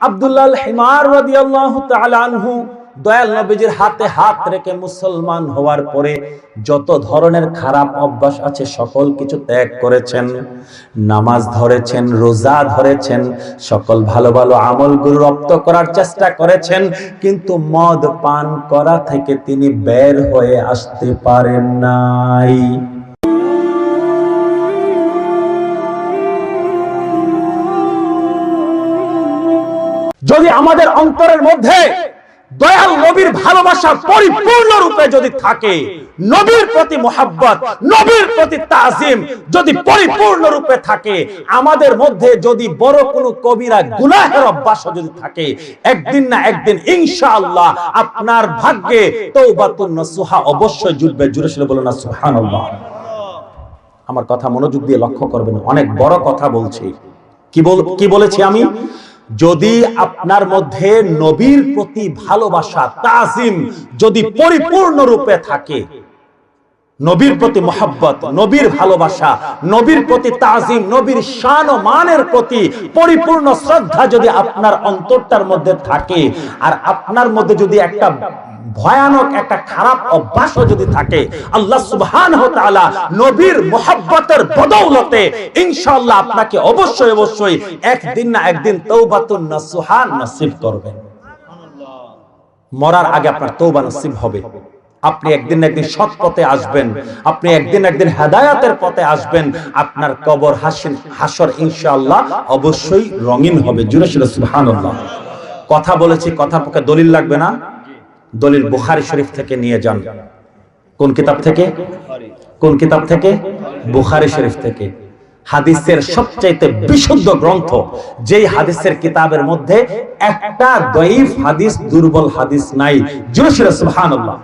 আব্দুল্লাহ হিমার রাদিয়াল্লাহু দয়াল নবীজির হাতে হাত রেখে মুসলমান হওয়ার পরে যত ধরনের খারাপ অভ্যাস আছে সকল কিছু ত্যাগ করেছেন, নামাজ ধরেছেন, রোজা ধরেছেন, সকল ভালো ভালো আমলগুলো রপ্ত করার চেষ্টা করেছেন, কিন্তু মদ পান করা থেকে তিনি বের হয়ে আসতে পারেন নাই। যদি আমাদের অন্তরের মধ্যে দয়াল নবীর ভালোবাসা পরিপূর্ণ রূপে যদি থাকে, নবীর প্রতি মোহাব্বত, নবীর প্রতি তাজিম যদি পরিপূর্ণ রূপে থাকে, আমাদের মধ্যে যদি বড় কোনো কবিরা গুনাহের অভ্যাস যদি থাকে, একদিন না একদিন ইনশাআল্লাহ আপনার ভাগ্যে তৌবাতুন নসুহা অবশ্যই জুটবে। জুড়ে শুনে বলুন না, সুবহানাল্লাহ। আমার কথা মনোযোগ দিয়ে লক্ষ্য করবেন, অনেক বড় কথা বলছি। কি বল কি বলেছি আমি? যদি আপনার মধ্যে নবীর প্রতি ভালোবাসা, তাজিম যদি পরিপূর্ণ রূপে থাকে, নবীর প্রতি মোহাব্বত, নবীর ভালোবাসা, নবীর প্রতি তাজিম, নবীর শান ও মানের প্রতি পরিপূর্ণ শ্রদ্ধা যদি আপনার অন্তরটার মধ্যে থাকে, আর আপনার মধ্যে যদি একটা ভয়ানক একটা খারাপ অভ্যাসও যদি থাকে, আল্লাহ তাআলা নবীর মোহাব্বতের বদৌলতে ইনশাআল্লাহ আপনাকে অবশ্যই অবশ্যই একদিন না একদিন তৌবাতুন নাসুহা নসিব করবেন। মরার আগে আপনার তৌবা নসিব হবে। আপনি একদিন একদিন সৎ পথে আসবেন, আপনি একদিন একদিন হেদায়াতের পথে আসবেন, আপনার কবর হাসিন, হাসর ইনশাআল্লাহ অবশ্যই রঙিন হবে। সুরে সুবহানাল্লাহ। কথা বলেছি, কথা পক্ষে দলিল লাগবে না। দলিল বুখারী শরীফ থেকে নিয়ে যান। কোন কিতাব থেকে? কোন কিতাব থেকে? বুখারী শরীফ থেকে। হাদিসের সবচাইতে বিশুদ্ধ গ্রন্থ, যেই হাদিসের কিতাবের মধ্যে একটা দয়ীফ হাদিস, দুর্বল হাদিস নাই। জুরসুল সুবহানাল্লাহ।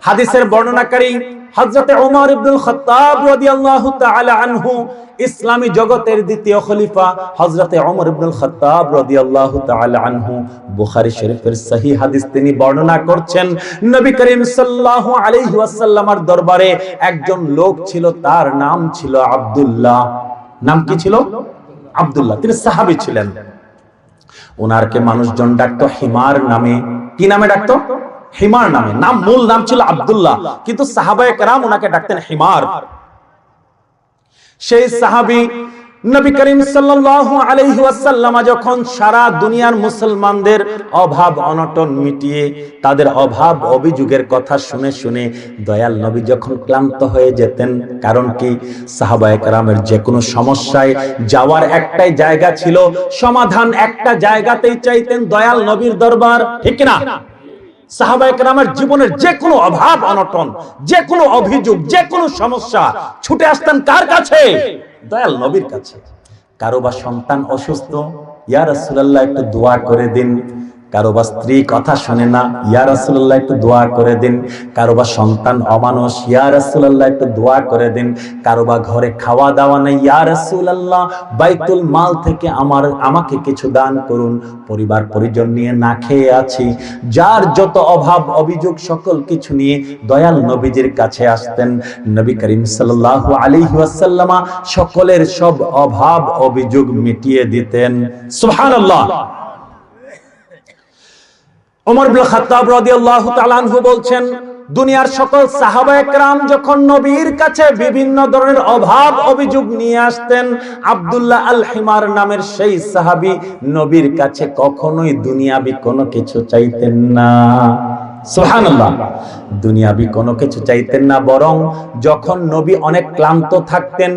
হাদিসের বর্ণনাকারী হযরতে ওমর ইবনুল খাত্তাব রাদিয়াল্লাহু তাআলা আনহু ইসলামী জগতের দ্বিতীয় খলিফা হযরতে ওমর ইবনুল খাত্তাব রাদিয়াল্লাহু তাআলা আনহু বুখারী শরীফের সহিহ হাদিস তিনি বর্ণনা করছেন, নবী করিম সাল্লাল্লাহু আলাইহি ওয়াসাল্লামের দরবারে একজন লোক ছিল, তার নাম ছিল আব্দুল্লাহ। নাম কি ছিল? আব্দুল্লাহ। তিনি সাহাবী ছিলেন। ওনারকে মানুষজন ডাকতো হিমার নামে। কি নামে ডাকতো? হিমার নামে। নাম মূল নাম ছিল আব্দুল্লাহ। কিন্তু সাহাবায়ে কেরাম ওনাকে ডাকতেন হিমার। সেই সাহাবী নবী করিম সাল্লাল্লাহু আলাইহি ওয়াসাল্লাম যখন সারা দুনিয়ার মুসলমানদের অভাব, অনটন মিটিয়ে তাদের অভাব, অভিযোগের কথা শুনে শুনে দয়াল নবী যখন ক্লান্ত হয়ে যেতেন, কারণ কি? সাহাবায়ে কেরামের যে কোনো সমস্যায় যাওয়ার একটাই জায়গা ছিল, সমাধান একটা জায়গাতেই চাইতেন দয়াল নবীর দরবার। ঠিক না সাহাবায়ে কেরামের জীবনের যে কোনো অভাব অনটন যে কোনো অভিযোগ যে কোনো সমস্যা ছুটে আসতেন কার কাছে? দয়াল নবীর কাছে। কারও বা সন্তান অসুস্থ ইয়া রাসূলুল্লাহ একটু দোয়া করে দিন। কারও বা স্ত্রী কথা শোনে না, ইয়া রাসূলুল্লাহ একটু দোয়া করে দিন। কারও বা সন্তান অমানুষ, ইয়া রাসূলুল্লাহ একটু দোয়া করে দিন। কারও বা ঘরে খাওয়া দাওয়া নেই, ইয়া রাসূলুল্লাহ, বাইতুল মাল থেকে আমার, আমাকে কিছু দান করুন। পরিবার পরিজন নিয়ে না খেয়ে আছি। যার যত অভাব, অভিযোগ, সকল কিছু নিয়ে দয়াল নবীজির কাছে আসতেন। নবী করিম সাল্লাল্লাহু আলাইহি ওয়াসাল্লামা সকলের সব অভাব, অভিযোগ মিটিয়ে দিতেন। সুবহানাল্লাহ! ওমর ইবনে খাত্তাব রাদিয়াল্লাহু তাআলা আনহু বলছেন, দুনিয়ার সকল সাহাবা একরাম যখন নবীর কাছে বিভিন্ন ধরনের অভাব অভিযোগ নিয়ে আসতেন, আব্দুল্লাহ আল হিমার নামের সেই সাহাবী নবীর কাছে কখনোই দুনিয়াবি কোনো কিছু চাইতেন না। সুবহানাল্লাহ, দুনিয়াবি কোনো কিছু চাইতেন না, বরং যখন নবী অনেক ক্লান্ত থাকতেন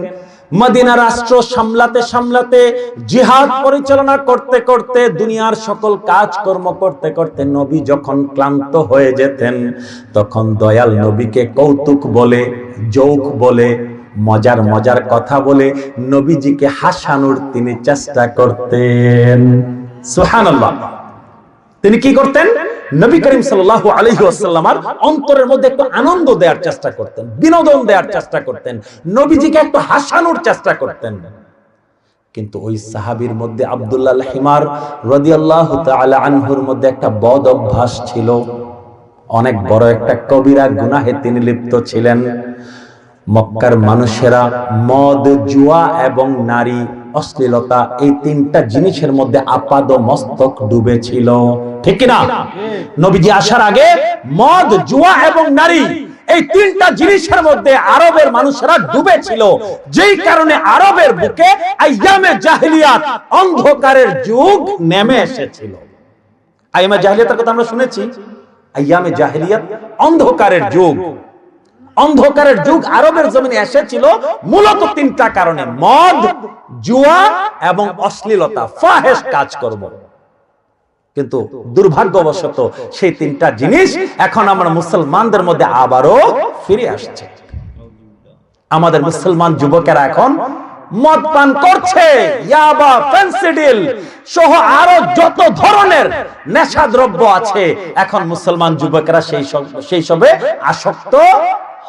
মদিনা রাষ্ট্র সামলাতে সামলাতে, জিহাদ পরিচালনা করতে করতে, দুনিয়ার সকল কাজকর্ম করতে করতে নবী যখন ক্লান্ত হয়ে যেতেন, তখন দয়াল নবীকে কৌতুক বলে জৌক বলে, মজার মজার কথা বলে নবীজিকে হাসানোর তিনি চেষ্টা করতেন। সুবহানাল্লাহ। তিনি কি করতেন? নবী করিম সাল্লাল্লাহু আলাইহি ওয়াসাল্লামার অন্তরের মধ্যে একটু আনন্দ দেওয়ার চেষ্টা করতেন, বিনোদন দেওয়ার চেষ্টা করতেন, নবীজিকে একটু হাসানোর চেষ্টা করতেন। কিন্তু ওই সাহাবীর মধ্যে আব্দুল্লাহ হিমার রাদিয়াল্লাহু তাআলা আনহুর মধ্যে একটা বদ অভ্যাস ছিল। অনেক বড় একটা কবিরা গুনাহে তিনি লিপ্ত ছিলেন। মক্কার মানুষেরা মদ, জুয়া এবং নারী অশ্লীলতা, এই তিনটা জিনিসের মধ্যে আপাদ মস্তক ডুবেছিল। ঠিক না নবীজি আসার আগে মদ, জুয়া এবং নারী, এই তিনটা জিনিসের মধ্যে আরবের মানুষেরা ডুবেছিল। যেই কারণে আরবের বুকে আইয়ামে জাহিলিয়াত অন্ধকারের যুগ নেমে এসেছিল। আইয়ামে জাহিলিয়াতের কথা আমরা শুনেছি। আইয়ামে জাহিলিয়াত অন্ধকারের যুগ। অন্ধকারের যুগ আরবের জমিনে এসেছিল মূলত তিনটা কারণে। মদ, জুয়া এবং অশ্লীলতা। ফাহেশ কাজ করব। কিন্তু দুর্ভাগ্যবশত সেই তিনটা জিনিস এখন আমরা মুসলমানদের মধ্যে আবারও ফিরে আসছে। আমাদের মুসলমান যুবকেরা এখন মদ পান করছে। ইয়াবা ফেন্সিডিল সহ আরও যত ধরনের নেশা দ্রব্য আছে, এখন মুসলমান যুবকেরা সেই সেই সবে আসক্ত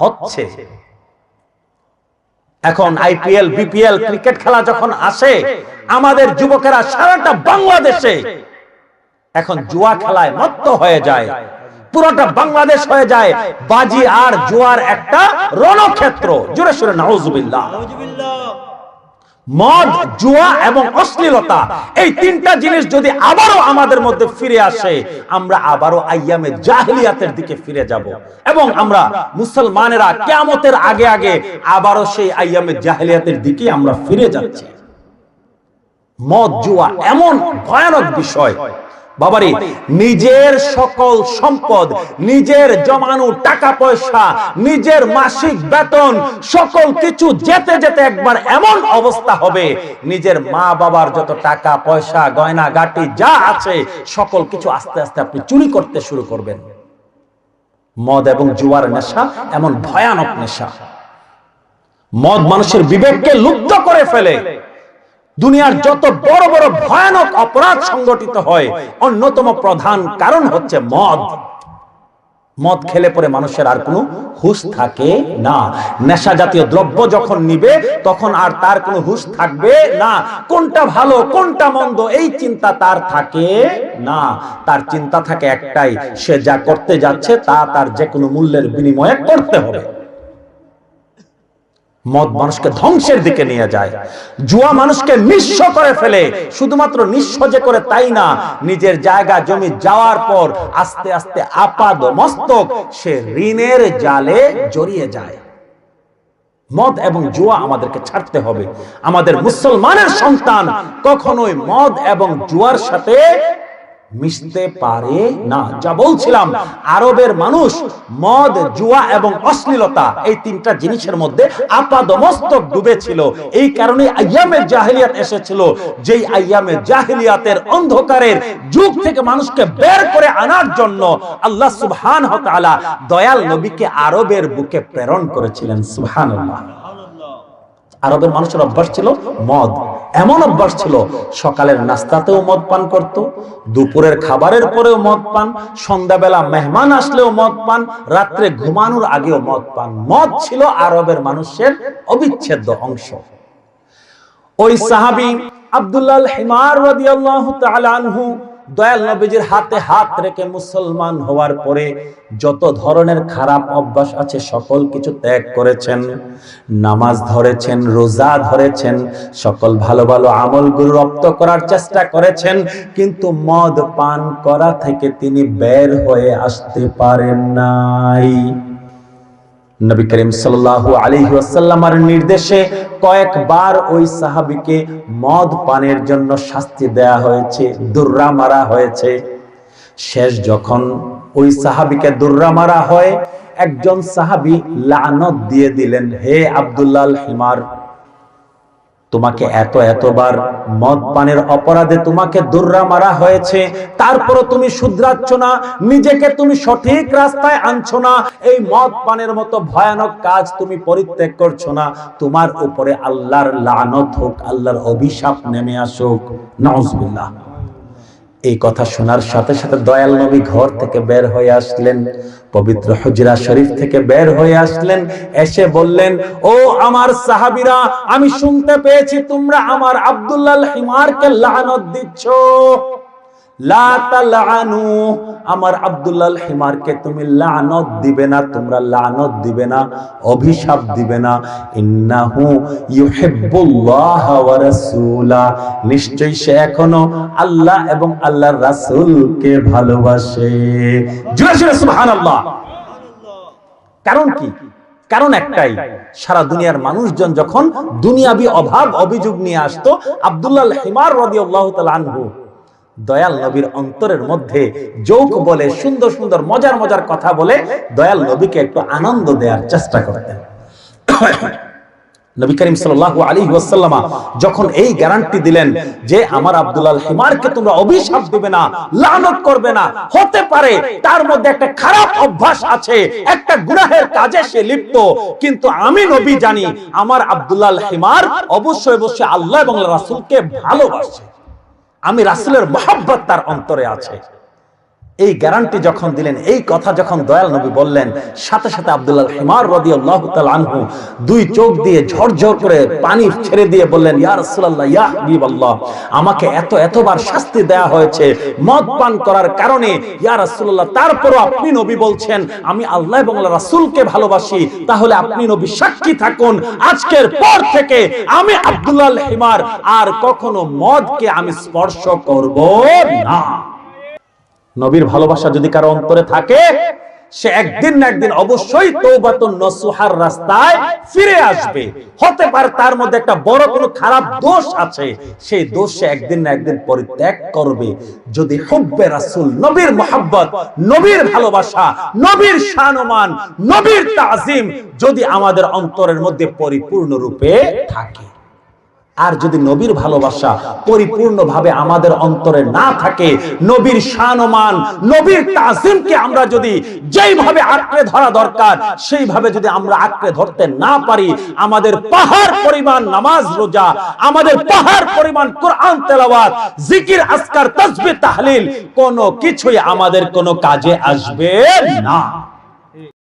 হচ্ছে। এখন আইপিএল বিপিএল ক্রিকেট খেলা যখন আসে আমাদের যুবকেরা সারাটা বাংলাদেশে এখন জুয়া খেলায় মত্ত হয়ে যায়। পুরোটা বাংলাদেশ হয়ে যায়। বাজি আর জুয়ার একটা রণক্ষেত্র। জোরে সুরে নাউজুবিল্লাহ। মদ, জুয়া এবং অশ্লীলতা, এই তিনটা জিনিস যদি আবারও আমাদের মধ্যে ফিরে আসে, আমরা আবারও আইয়ামে জাহিলিয়াতের দিকে ফিরে যাব। এবং আমরা মুসলমানেরা কেয়ামতের আগে আগে আবারও সেই আইয়ামে জাহিলিয়াতের দিকে আমরা ফিরে যাচ্ছি। মদ, জুয়া এমন ভয়ানক বিষয় বাবারি, নিজের সকল সম্পদ, নিজের জমানো টাকা পয়সা, নিজের মাসিক বেতন, সকল কিছু যেতে যেতে একবার এমন অবস্থা হবে, নিজের মা বাবার যত টাকা পয়সা, গয়না, গাটি যা আছে, সকল কিছু আস্তে আস্তে আপনি চুরি করতে শুরু করবেন। মদ এবং জুয়ার নেশা এমন ভয়ানক নেশা। মদ মানুষের বিবেককে লুপ্ত করে ফেলে। দুনিয়ার যত বড় বড় ভয়ানক অপরাধ সংগঠিত হয়, অন্যতম প্রধান কারণ হচ্ছে মদ। মদ খেলে পরে মানুষের আর কোনো হুশ থাকে না। নেশা জাতীয় দ্রব্য যখন নিবে, তখন আর তার কোনো হুশ থাকবে না। কোনটা ভালো, কোনটা মন্দ, এই চিন্তা তার থাকে না। তার চিন্তা থাকে একটাই, সে যা করতে যাচ্ছে, তা তার যে কোনো মূল্যের বিনিময়ে করতে হবে। মদ মানুষকে ধ্বংসের দিকে নিয়ে যায়। জুয়া মানুষকে নিঃস্ব করে ফেলে। শুধুমাত্র নিঃস্ব যে করে তাই না, নিজের জায়গা, জমি যাওয়ার পর আস্তে আস্তে আপাদ মস্তক সে ঋণের জালে জড়িয়ে যায়। মদ এবং জুয়া আমাদেরকে ছাড়তে হবে। আমাদের মুসলমানের সন্তান কখনোই মদ এবং জুয়ার সাথে মিশতে পারে না। যা বলছিলাম, আরবের মানুষ মদ, জুয়া এবং অশ্লীলতা, এই তিনটা জিনিসের মধ্যে আপাদমস্তক ডুবেছিল। এই কারণে আইয়ামের জাহিলিয়াত এসেছিল, যেই আইয়ামের জাহিলিয়াতের অন্ধকারের যুগ থেকে মানুষকে বের করে আনার জন্য আল্লাহ সুবহান তাআলা দয়াল নবীকে আরবের বুকে প্রেরণ করেছিলেন। সুবহানাল্লাহ। আরবের মানুষের অভ্যাস ছিল মদ। এমন অভ্যাস ছিল, সকালের নাস্তাতেও মদ পান করত, দুপুরের খাবারের পরেও মদ পান, সন্ধ্যাবেলা মেহমান আসলেও মদ পান, রাত্রে ঘুমানোর আগেও মদ পান। মদ ছিল আরবের মানুষের অবিচ্ছেদ্য অংশ। ওই সাহাবি আব্দুল্লাহ হিমার রাদিয়াল্লাহু তাআলা আনহু দয়াল নবীজির হাতে হাত রেখে মুসলমান হওয়ার পরে যত ধরনের খারাপ অভ্যাস আছে, সকল কিছু ত্যাগ করেছেন। নামাজ ধরেছেন, রোজা ধরেছেন, সকল ভালো ভালো আমলগুলো রপ্ত করার চেষ্টা করেছেন, কিন্তু মদ পান করা থেকে তিনি বের হয়ে আসতে পারেন নাই। নবী করিম সাল্লাল্লাহু আলিহাসাল্লামার নির্দেশে কয়েকবার ওই সাহাবিকে মদ পানের জন্য শাস্তি দেয়া হয়েছে, দুর্রা মারা হয়েছে। শেষ যখন ওই সাহাবিকে দুর্রা মারা হয়, একজন সাহাবি লানত দিয়ে দিলেন, হে আব্দুল্লাহ হিমার তোমাকে এত এতবার মদ পানের অপরাধে তোমাকে দুর্রা মারা হয়েছে, তারপরও তুমি শুধরাচ্ছ না, নিজেকে তুমি সঠিক রাস্তায় আনছো না, এই মদ পানের মতো ভয়ানক কাজ তুমি পরিত্যাগ করছ না, তোমার উপরে আল্লাহর লানত হোক, আল্লাহর অভিশাপ নেমে আসুক নজবিল্লাহ এই কথা শোনার সাথে সাথে দয়াল নবী ঘর থেকে বের হয়ে আসলেন, পবিত্র হুজরা শরীফ থেকে বের হয়ে আসলেন, এসে বললেন, ও আমার সাহাবিরা, আমি শুনতে পেয়েছি তোমরা আমার আব্দুল্লাহ হিমারকে লানত দিচ্ছ। আমার আব্দুল্লাহ হিমারকে তুমি লানত দিবে না, তোমরা লানত দিবে না, অভিশাপ দিবে না। ইন্নাহু ইউহিব্বুল্লাহ ওয়া রাসূলা। নিশ্চয়ই সে এখনও আল্লাহ এবং আল্লাহর রাসূলকে ভালোবাসে। জোরে জোরে, সুবহানাল্লাহ। কারণ কি? কারণ একটাই, সারা দুনিয়ার মানুষজন যখন দুনিয়াবি অভাব, অভিযোগ নিয়ে আসতো, আব্দুল্লাহ হিমার রাদিয়াল্লাহু তাআলা আনহু দয়াল নবীর অন্তরের মধ্যে যোগ বলে সুন্দর সুন্দর মজার মজার কথা বলে দয়াল নবীকে একটু আনন্দ দেওয়ার চেষ্টা করতেন। নবী করিম সাল্লাল্লাহু আলাইহি ওয়াসাল্লামা যখন এই গ্যারান্টি দিলেন যে আমার আব্দুল্লাহ হিমারকে তোমরা অভিশাপ দিবে না, লানত করবে না, হতে পারে তার মধ্যে একটা খারাপ অভ্যাস আছে, একটা গুনাহের কাজে সে লিপ্ত, কিন্তু আমি নবী জানি, আমার আব্দুল্লাহ হিমার অবশ্যই অবশ্যই আল্লাহ এবং রাসূলকে ভালোবাসে। আমি রাসুলের মহব্বত তার অন্তরে আছে। এই গ্যারান্টি যখন দিলেন, এই কথা যখন দয়াল নবী বললেন, সাথে সাথে আব্দুল্লাহ হিমার রাদিয়াল্লাহু তাআলা আনহু দুই চোখ দিয়ে ঝরঝর করে পানি ছেড়ে দিয়ে বললেন, ইয়া আমাকে এত, এতবার শাস্তি দেয়া হয়েছে, মদ পান করার কারণে, ইয়া রাসূলুল্লাহ, তারপরও আপনি নবী বলছেন, আমি আল্লাহ এবং আল্লাহ রাসূলকে ভালোবাসি, তাহলে আপনি নবী সাক্ষী থাকুন, আজকের পর থেকে আমি আব্দুল্লাহ হিমার, আর কখনো মদকে আমি স্পর্শ করব না। নবীর ভালোবাসা যদি কারও অন্তরে থাকে, সে একদিন না একদিন অবশ্যই তৌবাতুন নসুহার রাস্তায় ফিরে আসবে। হতে পারে তার মধ্যে একটা বড় কোনো খারাপ দোষ আছে, সেই দোষ সে একদিন না একদিন পরিত্যাগ করবে। যদি হুব্বে রাসূল, নবীর মোহাব্বত, নবীর ভালোবাসা, নবীর শানমান নবীর তাজিম যদি আমাদের অন্তরের মধ্যে পরিপূর্ণ রূপে থাকে। আর যদি নবীর ভালোবাসা পরিপূর্ণভাবে আমাদের অন্তরে না থাকে, নবীর শানমান নবীর তাজিমকে আমরা যদি যেইভাবে আঁকড়ে ধরা দরকার, সেইভাবে যদি আমরা আঁকড়ে ধরতে না পারি, আমাদের পাহাড় পরিমাণ নামাজ রোজা, আমাদের পাহাড় পরিমাণ কোরআন তেলাওয়াত, জিকির আসকার তাসবিহ, তাহলিল, কোনো কিছুই আমাদের কোনো কাজে আসবে না।